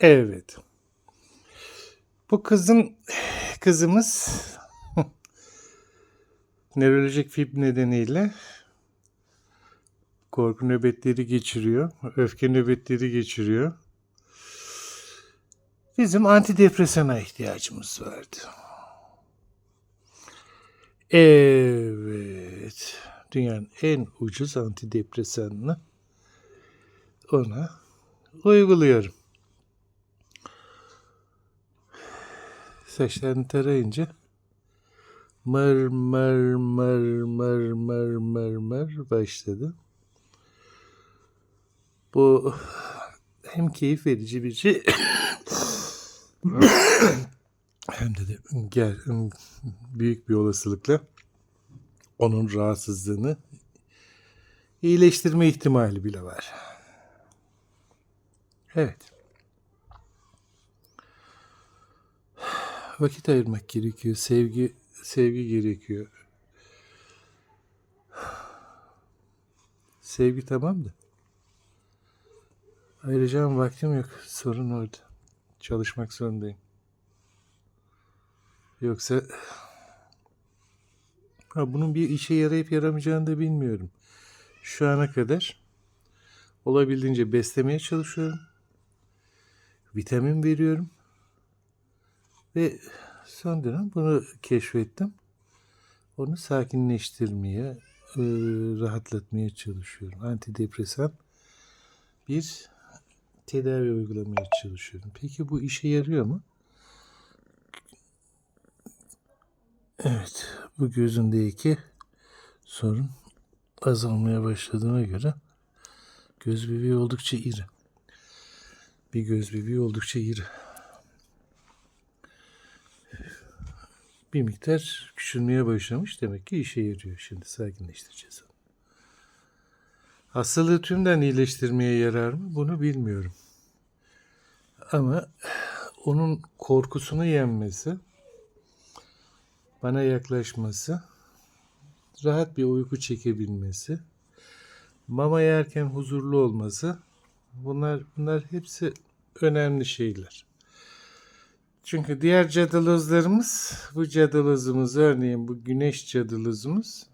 Evet. Bu kızın kızımız nörolojik fib nedeniyle korku nöbetleri geçiriyor, öfke nöbetleri geçiriyor. Bizim antidepresana ihtiyacımız vardı. Evet. Dünyanın en ucuz antidepresanını ona uyguluyorum. Saçlarını tarayınca mır mır mır mır mır mır mır başladı. Bu hem keyif verici bir şey hem de, de gel, büyük bir olasılıkla onun rahatsızlığını iyileştirme ihtimali bile var. Evet. Vakit ayırmak gerekiyor. Sevgi sevgi gerekiyor. Sevgi tamam da. Ayıracağım vaktim yok. Sorun orada. Çalışmak zorundayım. Yoksa ha, bunun bir işe yarayıp yaramayacağını da bilmiyorum. Şu ana kadar olabildiğince beslemeye çalışıyorum. Vitamin veriyorum. Ve son dönem bunu keşfettim. Onu sakinleştirmeye, e, rahatlatmaya çalışıyorum. Antidepresan bir tedavi uygulamaya çalışıyorum. Peki bu işe yarıyor mu? Evet, bu gözündeki sorun azalmaya başladığına göre göz bebeği oldukça iri. Bir göz bebeği oldukça iri. Bir miktar küçülmeye başlamış. Demek ki işe yarıyor. Şimdi sakinleştireceğiz onu. Hastalığı tümden iyileştirmeye yarar mı? Bunu bilmiyorum. Ama onun korkusunu yenmesi, bana yaklaşması, rahat bir uyku çekebilmesi, mama yerken huzurlu olması, bunlar bunlar hepsi önemli şeyler. Çünkü diğer cadılozlarımız, bu cadılozumuz örneğin bu güneş cadılozumuz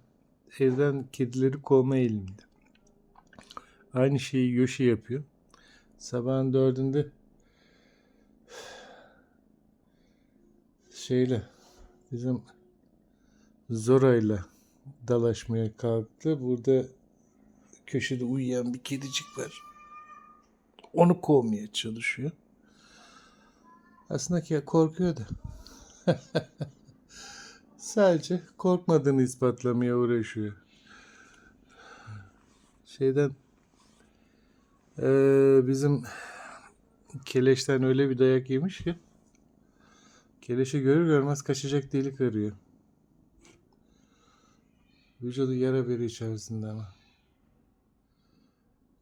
evden kedileri kovma eğiliminde. Aynı şeyi Yoshi yapıyor. Sabahın dördünde şeyle bizim Zora'yla dalaşmaya kalktı. Burada köşede uyuyan bir kedicik var. Onu kovmaya çalışıyor. Aslında ki korkuyor da. Sadece korkmadığını ispatlamaya uğraşıyor. Şeyden eee, bizim keleşten öyle bir dayak yemiş ki keleşi görür görmez kaçacak delik arıyor. Vücudu yara beri içerisinde ama.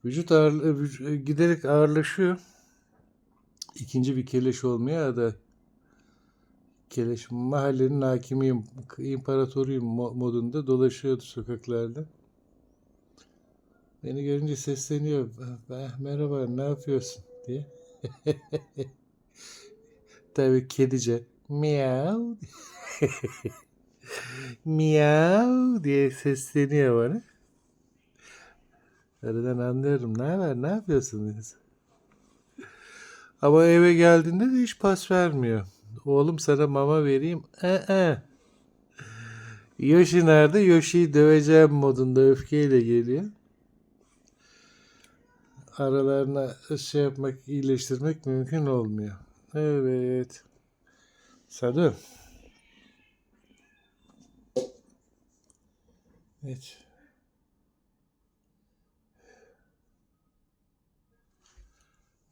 Vücut ağır, vüc- giderek ağırlaşıyor. İkinci bir keleş olmaya da keleş mahallenin hakimiyim, imparatoruyum mo- modunda dolaşıyordu sokaklarda. Beni görünce sesleniyor. "Ah, Merhaba, ne yapıyorsun diye. Tabii kedice. Miau. Miau diye sesleniyor bana. Aradan anlıyorum. Ne haber? Ne yapıyorsunuz? Ama eve geldiğinde de hiç pas vermiyor. Oğlum sana mama vereyim. Ee. Yoshi nerede? Yoshi'yi döveceğim modunda öfkeyle geliyor. Aralarına şey yapmak, iyileştirmek mümkün olmuyor. Evet. Sadu. Evet.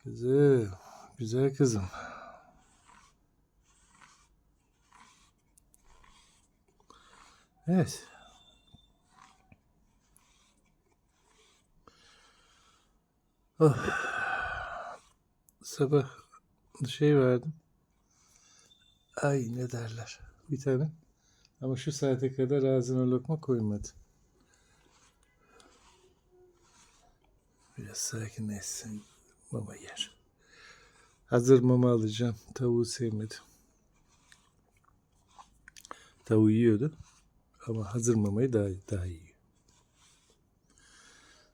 Kızım. Güzel kızım. Evet. Oh. Sabah şey verdim. Ay ne derler. Bir tane. Ama şu saate kadar ağzına lokma koymadı. Biraz sakinleşsin. Mama yer. Hazır mama alacağım. Tavuğu sevmedim. Tavuğu yiyordu. Ama hazır mamayı daha, daha iyi.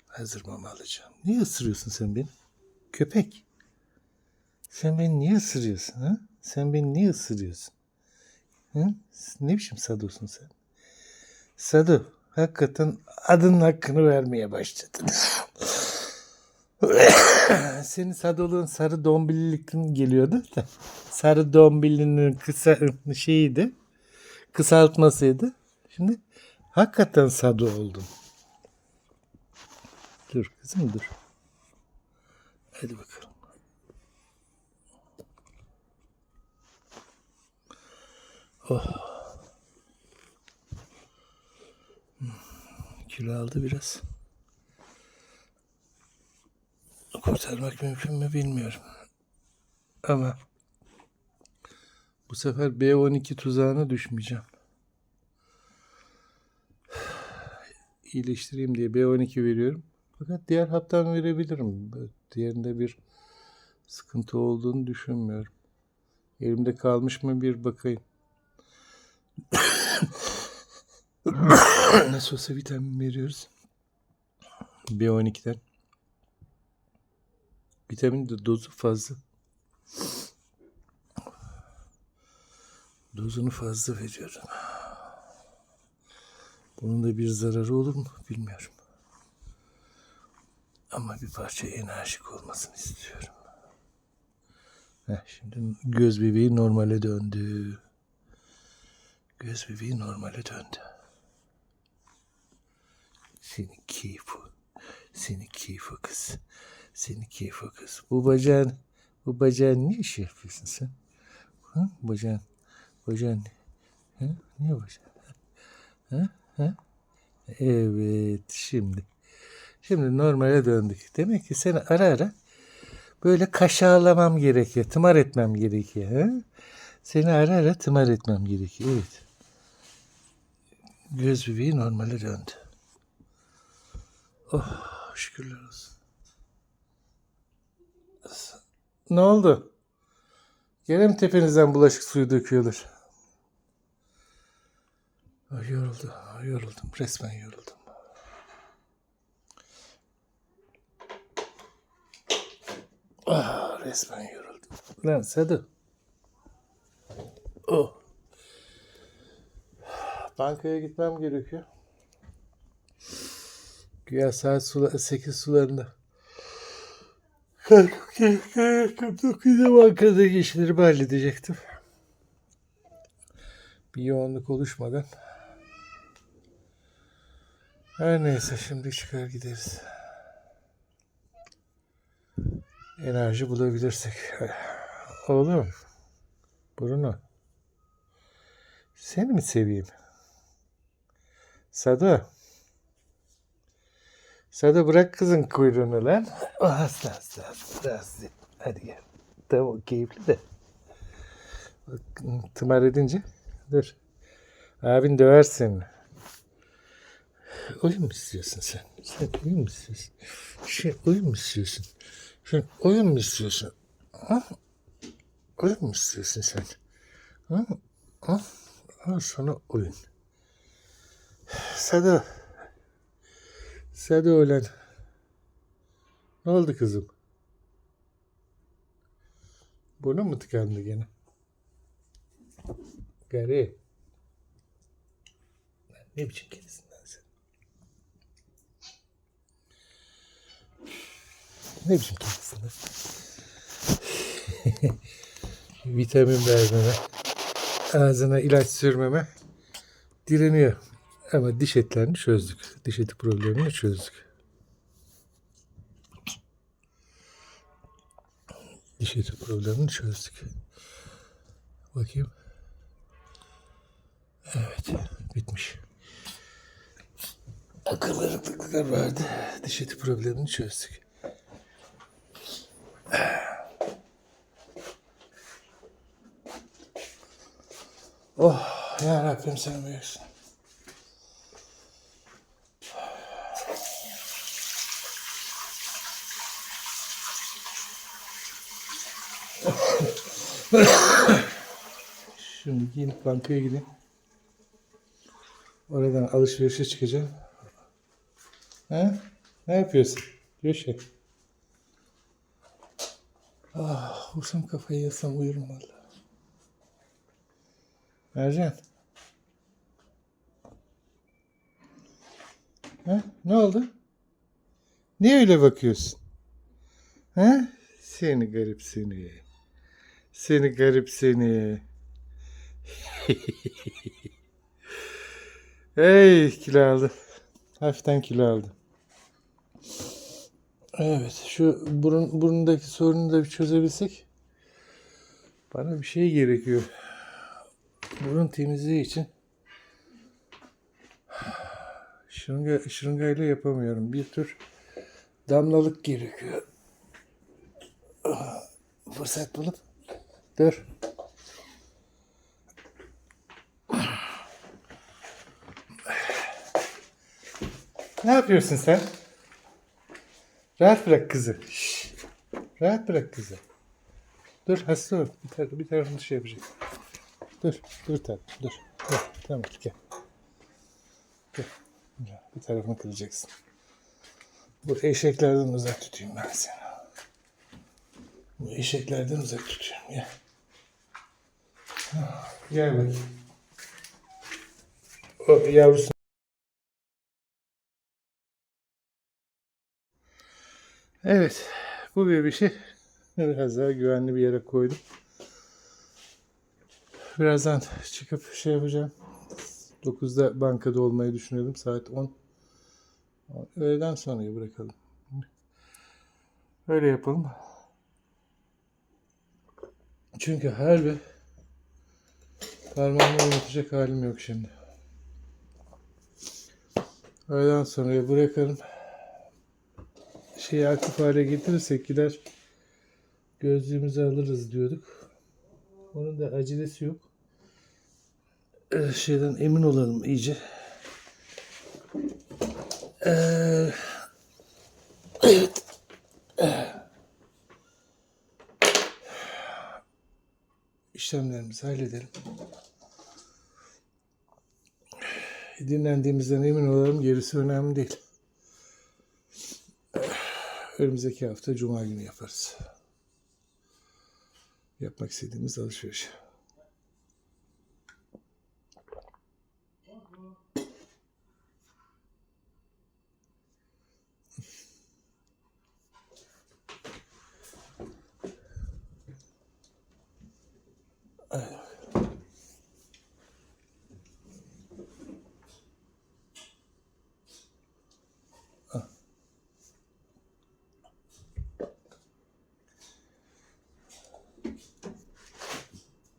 Hazır mama alacağım. Niye ısırıyorsun sen beni? Köpek. Sen beni niye ısırıyorsun? Ha? Sen beni niye ısırıyorsun? Hı? Ne biçim sadosun sen? Sadu, hakikaten adının hakkını vermeye başladın. Senin sadoluğun sarı dombililikten geliyordu da. Sarı dombilinin kısa şeyiydi. Kısaltmasıydı. Şimdi hakikaten sadu oldun. Dur kızım dur. Hadi bakalım. Kilo aldı biraz. Kurtarmak mümkün mü bilmiyorum. Ama bu sefer B12 tuzağına düşmeyeceğim. İyileştireyim diye B12 veriyorum. Fakat diğer haptan verebilirim. Diğerinde bir sıkıntı olduğunu düşünmüyorum. Elimde kalmış mı bir bakayım. Nasıl olsa vitamin veriyoruz. B12'den. Vitamin de dozu fazla. Dozunu fazla veriyorum. Bunun da bir zararı olur mu bilmiyorum. Ama bir parça enerjik olmasını istiyorum. Heh, şimdi göz bebeği normale döndü. Göz bebeği normale döndü. Seni keyfu. Seni keyfu kız. Seni keyfu kız. Bu bacağın, bu bacağın ne iş yapıyorsun sen? Hı? Bacağın, bacağın ne? Hı? Niye bacağın? Hı? Hı? Evet, şimdi. Şimdi normale döndük. Demek ki seni ara ara böyle kaşağılamam gerekiyor. Tımar etmem gerekiyor. Hı? Seni ara ara tımar etmem gerekiyor. Evet. Göz bebeği normale döndü. Oh şükürler olsun. Ne oldu? Gene mi tepenizden bulaşık suyu döküyorlar? Ay, yoruldu, ay, yoruldum. Resmen yoruldum. Ah, resmen yoruldum. Lan Sadu. Oh. Bankaya gitmem gerekiyor. Güya saat sula, 8 sularında. Kalkıp 9'da bankada işlerimi halledecektim. Bir yoğunluk oluşmadan. Her neyse şimdi çıkar gideriz. Enerji bulabilirsek. Oğlum. Bruno. Seni mi seveyim? Sado. Sado bırak kızın kuyruğunu lan. Asla asla asla. Hadi gel. Tamam keyifli de. Tımar edince. Dur. Abin döver seni. Oyun mu istiyorsun sen? Sen oyun mu istiyorsun? Şey, oyun mu istiyorsun? Sen oyun mu istiyorsun? Ha? Oyun mu istiyorsun sen? Ha? Ha? Al sana oyun. Sado. Sado ölen. Ne oldu kızım? Buna mı tıkandı gene? Gari. Ne biçim kedisin lan sen? Ne biçim kedisin lan? Vitamin vermeme, ağzına ilaç sürmeme direniyor. Ama diş etlerini çözdük. Diş eti problemini çözdük. Diş eti problemini çözdük. Bakayım. Evet, bitmiş. Akıl kırıklıklar vardı. Diş eti problemini çözdük. Oh, ya Rabbim sen büyüksün. Şimdi giyinip bankaya gideyim. Oradan alışverişe çıkacağım. Ha? Ne yapıyorsun? Göşe. Ah, vursam kafayı yasam uyurum valla. Ercan. Ha? Ne oldu? Niye öyle bakıyorsun? Ha? Seni garip seni. Seni garip seni. Hey kilo aldı. Hafiften kilo aldı. Evet şu burun, burundaki sorunu da bir çözebilsek. Bana bir şey gerekiyor. Burun temizliği için. Şırınga, şırıngayla yapamıyorum. Bir tür damlalık gerekiyor. Fırsat bulup. Dur. Ne yapıyorsun sen? Rahat bırak kızı. Şşş. Rahat bırak kızı. Dur hasta ol. Bir, tar- bir tarafını şey yapacak. Dur. Dur tabii. Dur. Dur. Tamam gel. Gel. Bir tarafını kıracaksın. Bu eşeklerden uzak tutayım ben seni. Bu eşeklerden uzak tutuyorum. Gel. Gel bakayım. O yavrusu. Evet. Bu bebişi biraz daha güvenli bir yere koydum. Birazdan çıkıp şey yapacağım. 9'da bankada olmayı düşünüyordum. Saat 10. Öğleden sonraya bırakalım. Öyle yapalım. Çünkü her bir parmağımı oynatacak halim yok şimdi. Öğleden sonraya bırakalım. Şeyi aktif hale getirirsek gider gözlüğümüzü alırız diyorduk. Onun da acelesi yok. Ee, şeyden emin olalım iyice. Ee, evet. İşlemlerimizi halledelim. Dinlendiğimizden emin olalım. Gerisi önemli değil. Önümüzdeki hafta Cuma günü yaparız. Yapmak istediğimiz alışveriş.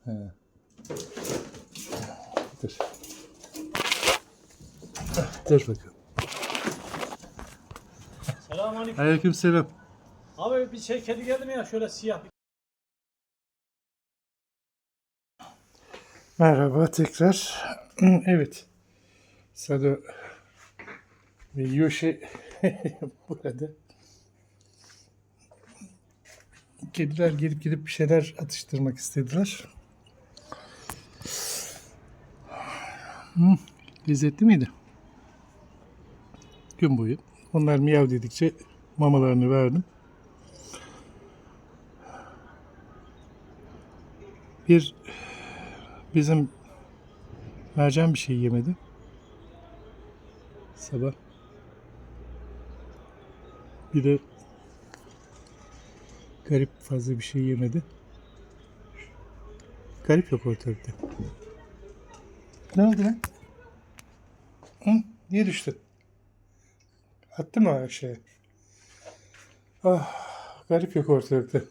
Dur. Dur bakalım. Selamünaleyküm. Aleyküm selam. Abi bir şey kedi geldi mi ya şöyle siyah bir Merhaba tekrar. Evet. Sado ve Yoshi burada. Kediler gelip gidip bir şeyler atıştırmak istediler. Hmm, lezzetli miydi? Gün boyu. Onlar miyav dedikçe mamalarını verdim. Bir Bizim mercan bir şey yemedi. Sabah. Bir de garip fazla bir şey yemedi. Garip yok ortalıkta. Ne oldu lan? Hı? Niye düştün? Attı mı aşağıya? Ah, garip yok ortalıkta.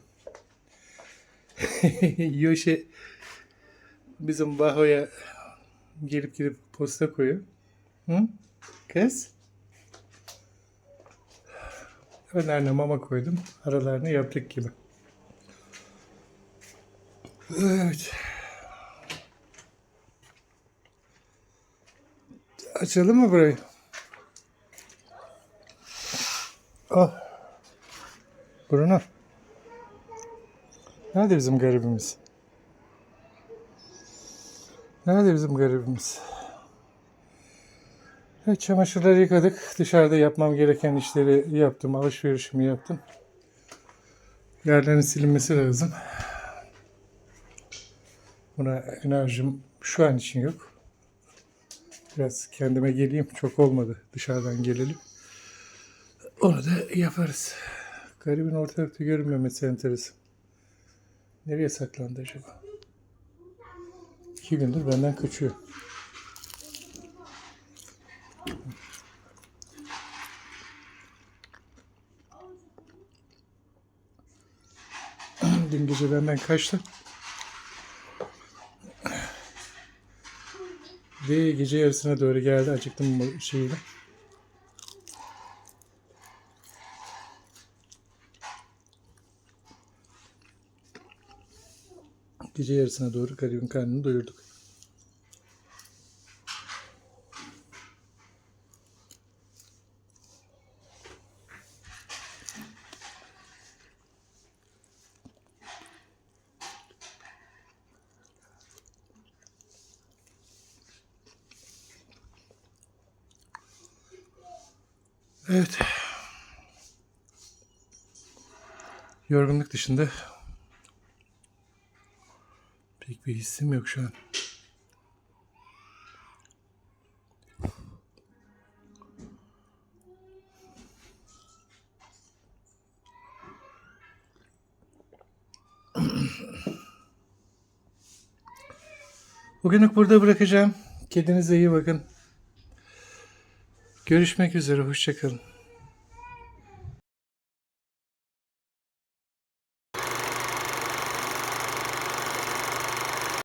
Yoshi bizim Baho'ya gelip gidip posta koyuyor. Hı? Kız? Önlerine mama koydum. Aralarını yaptık gibi. Evet. Açalım mı burayı? Oh. Bruno. Nerede bizim garibimiz? Nerede bizim garibimiz? Evet, çamaşırları yıkadık. Dışarıda yapmam gereken işleri yaptım. Alışverişimi yaptım. Yerlerin silinmesi lazım. Buna enerjim şu an için yok. Biraz kendime geleyim. Çok olmadı dışarıdan gelelim. Onu da yaparız. Garibin ortalıkta görünmemesi enteresan. Nereye saklandı acaba? İki gündür benden kaçıyor. Dün gece benden kaçtı. Ve gece yarısına doğru geldi. Acıktım bu şeyle. Gece yarısına doğru garibin karnını doyurduk. Evet. Yorgunluk dışında pek bir hissim yok şu an. Bugünlük burada bırakacağım. Kendinize iyi bakın. Görüşmek üzere. Hoşçakalın.